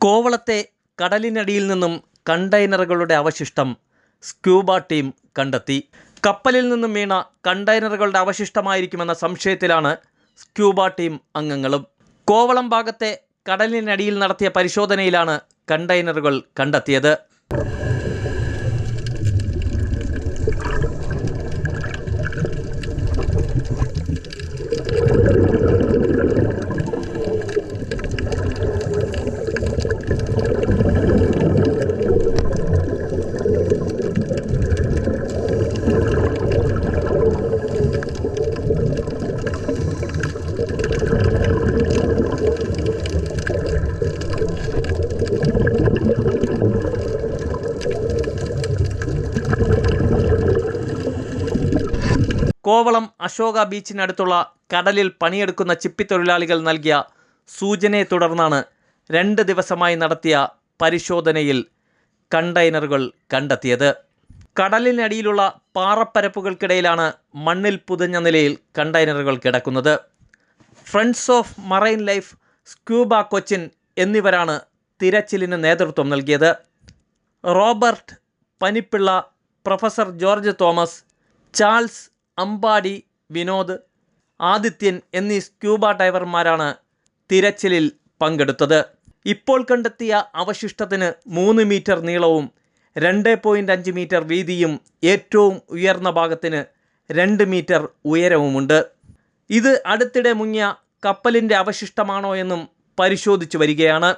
കോവളത്തെ കടലിനടിയിൽ നിന്നും കണ്ടെയ്നറുകളുടെ അവശിഷ്ടം scuba team കണ്ടെത്തി. കപ്പലിൽ നിന്നും വീണ കണ്ടെയ്നറുകളുടെ അവശിഷ്ടമായിരിക്കുമെന്ന സംശയത്തിലാണ് സ്ക്യൂബ ടീം അംഗങ്ങളും. കോവളം ഭാഗത്തെ കടലിനടിയിൽ നടത്തിയ പരിശോധനയിലാണ് കണ്ടെയ്നറുകൾ കണ്ടെത്തിയത്. കോവളം അശോക ബീച്ചിനടുത്തുള്ള കടലിൽ പണിയെടുക്കുന്ന ചിപ്പിത്തൊഴിലാളികൾ നൽകിയ സൂചനയെ തുടർന്നാണ് രണ്ട് ദിവസമായി നടത്തിയ പരിശോധനയിൽ കണ്ടെയ്നറുകൾ കണ്ടെത്തിയത്. കടലിനടിയിലുള്ള പാറപ്പരപ്പുകൾക്കിടയിലാണ് മണ്ണിൽ പുതഞ്ഞ നിലയിൽ കണ്ടെയ്നറുകൾ കിടക്കുന്നത്. Friends of marine life scuba Cochin എന്നിവരാണ് തിരച്ചിലിന് നേതൃത്വം നൽകിയത്. Robert Panippilla professor George Thomas Charles Ambadi Vinod Adithyan എന്നീ സ്ക്യൂബ ഡൈവർമാരാണ് തിരച്ചിലിൽ പങ്കെടുത്തത്. ഇപ്പോൾ കണ്ടെത്തിയ അവശിഷ്ടത്തിന് മൂന്ന് മീറ്റർ നീളവും രണ്ട് പോയിന്റ് അഞ്ച് മീറ്റർ വീതിയും ഏറ്റവും ഉയർന്ന ഭാഗത്തിന് രണ്ട് മീറ്റർ ഉയരവുമുണ്ട്. ഇത് അടുത്തിടെ മുങ്ങിയ കപ്പലിന്റെ അവശിഷ്ടമാണോ എന്നും പരിശോധിച്ചു വരികയാണ്.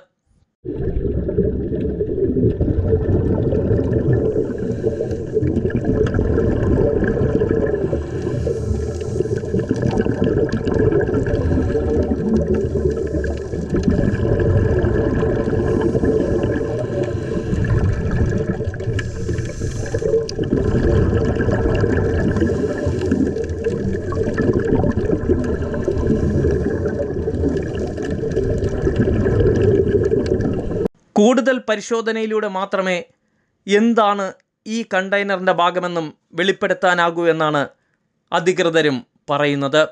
കൂടുതൽ പരിശോധനയിലൂടെ മാത്രമേ എന്താണ് ഈ കണ്ടെയ്നറിന്റെ ഭാഗമെന്നും വെളിപ്പെടുത്താനാകൂ എന്നാണ് അധികൃതരും പറയുന്നത്.